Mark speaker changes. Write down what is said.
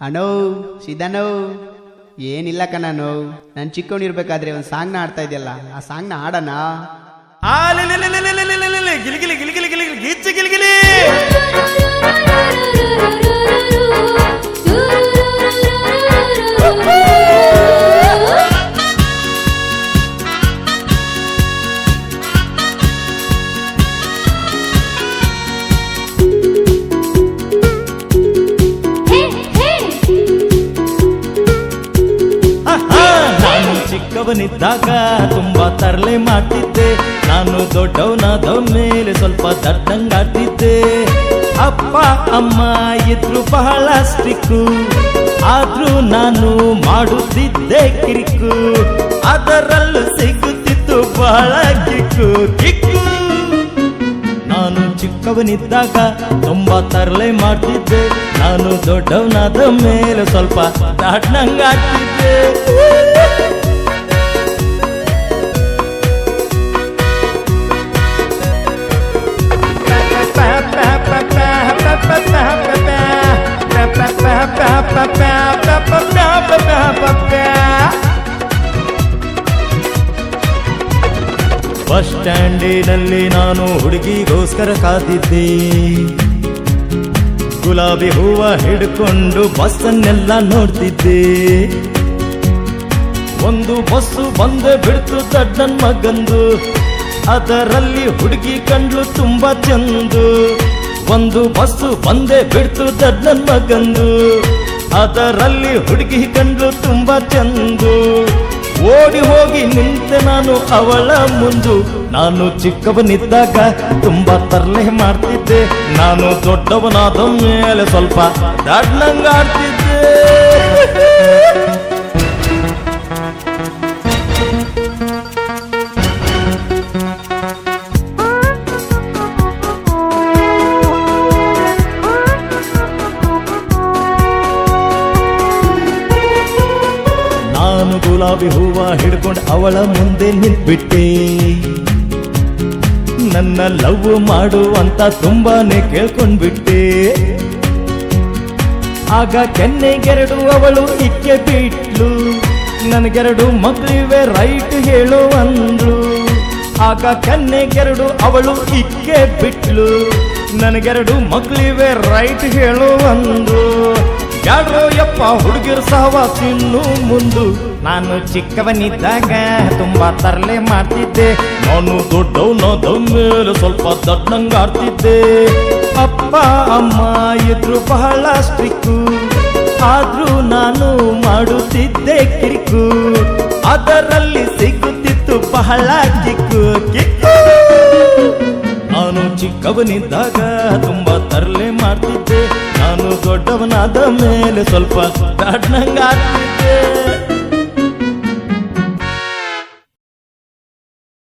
Speaker 1: ಅಣೋ ಸಿದನೋ ಏನಿಲ್ಲ ಕಣ ನೋವು ನಾನು ಚಿಕ್ಕವನಿರ್ಬೇಕಾದ್ರೆ ಒಂದು ನ ಆಡ್ತಾ ಇದೆಯಲ್ಲ ಆ ಸಾಂಗ್ ಸಾಂಗ್ನ ಆಡೋಣ
Speaker 2: ಗಿಲಿಗಿಲಿ ಗಿಲಿಗಿಲಿ ಗಿಲಿಗಿಲಿ ಗಿಚ್ಚಿ ಗಿಲಿಗಿಲಿ ಚಿಕ್ಕವನಿದ್ದಾಗ ತುಂಬಾ ತರಲೆ ಮಾಡ್ತಿದ್ದೆ. ನಾನು ದೊಡ್ಡವನಾದ ಮೇಲೆ ಸ್ವಲ್ಪ ದಡ್ಡಂಗಾಡ್ತಿದ್ದೆ ಅಪ್ಪ, ಅಮ್ಮ ಇದ್ರು ಬಹಳ ಸ್ಟಿಕ್ಕು ಆದ್ರೂ ನಾನು ಮಾಡುತ್ತಿದ್ದೆ ಕಿರಿಕು. ಅದರಲ್ಲೂ ಸಿಗುತ್ತಿತ್ತು ಬಹಳ ಕಿಕ್ಕು. ಕಿಕ್ಕು. ನಾನು ಚಿಕ್ಕವನಿದ್ದಾಗ ತುಂಬಾ ತರಲೆ ಮಾಡ್ತಿದ್ದೆ. ನಾನು ದೊಡ್ಡವನಾದ ಮೇಲೆ ಸ್ವಲ್ಪ ದಾಟ್ನಂಗಾಗ್ತಿದ್ದೆ ಬಸ್ ಸ್ಟ್ಯಾಂಡಿನಲ್ಲಿ ನಾನು ಹುಡುಗಿಗೋಸ್ಕರ ಕಾದಿದ್ದೆ. ಗುಲಾಬಿ ಹೂವ ಹಿಡ್ಕೊಂಡು ಬಸ್ಸನ್ನೆಲ್ಲ ನೋಡ್ತಿದ್ದೆ. ಒಂದು ಬಸ್ಸು ಬಂದೆ ಬಿಡ್ತು ದಡ್ಡನ್ ಮಗಂದು. ಅದರಲ್ಲಿ ಹುಡುಗಿ ಕಂಡ್ಲು ತುಂಬಾ ಚಂದು. ಒಂದು ಬಸ್ಸು ಬಂದೆ ಬಿಡ್ತು ದಡ್ಡನ್ ಮಗಂದು. ಅದರಲ್ಲಿ ಹುಡುಗಿ ಕಂಡ್ಲು ತುಂಬಾ ಚಂದು. ಓಡಿ ಹೋಗಿ ನಿಂತೆ ನಾನು ಅವಳ ಮುಂದು. ನಾನು ಚಿಕ್ಕವನಿದ್ದಾಗ ತುಂಬಾ ತರಲೆ ಮಾಡ್ತಿದ್ದೆ. ನಾನು ದೊಡ್ಡವನಾದ ಮೇಲೆ ಸ್ವಲ್ಪ ದಡ್ಡಂಗಾಡ್ತಿದ್ದೆ ನಾನು ಗುಲಾಬಿ ಹೂವ ಹಿಡ್ಕೊಂಡು ಅವಳ ಮುಂದೆ ನಿಂತ್ಬಿಟ್ಟೆ. ನನ್ನ ಲವ್ ಮಾಡು ಅಂತ ತುಂಬಾನೇ ಕೇಳ್ಕೊಂಡ್ಬಿಟ್ಟೆ. ಆಗ ಕೆನ್ನೆಗೆರಡು ಅವಳು ಇಕ್ಕೆ ಬಿಟ್ಲು. ನನಗೆರಡು ಮಗಳಿವೆ ರೈಟ್ ಹೇಳು ಅಂದ್ರು ಆಗ ಕೆನ್ನೆಗೆರಡು ಅವಳು ಇಕ್ಕೆ ಬಿಟ್ಲು. ನನಗೆರಡು ಮಗಳಿವೆ ರೈಟ್ ಹೇಳು ಅಂದ್ರು ಯಾರೋ ಯಪ್ಪ ಹುಡುಗಿರು ಸಹವಾಸ ತಿನ್ನು ಮುಂದು. ನಾನು ಚಿಕ್ಕವನಿದ್ದಾಗ ತುಂಬಾ ತರಲೆ ಮಾಡ್ತಿದ್ದೆ. ನಾನು ದೊಡ್ಡವನದ ಮೇಲೆ ಸ್ವಲ್ಪ ದೊಡ್ಡಂಗಾಡ್ತಿದ್ದೆ ಅಪ್ಪ, ಅಮ್ಮ ಇದ್ರು ಬಹಳ ಸ್ಟ್ರಿಕ್ಕು ಆದ್ರೂ ನಾನು ಮಾಡುತ್ತಿದ್ದೆ ಕಿರಿಕು. ಅದರಲ್ಲಿ ಸಿಗುತ್ತಿತ್ತು ಬಹಳ ಕಿಕ್ಕು ಕಿಕ್ಕು! ಚಿಕ್ಕವನಿದ್ದಾಗ ತುಂಬಾ ತರಲೆ ಮಾಡ್ತಿದ್ದೆ. ನಾನು ದೊಡ್ಡವನಾದ ಮೇಲೆ ಸ್ವಲ್ಪ ದಡ್ಡಂಗಾಗ್ತಿದ್ದೆ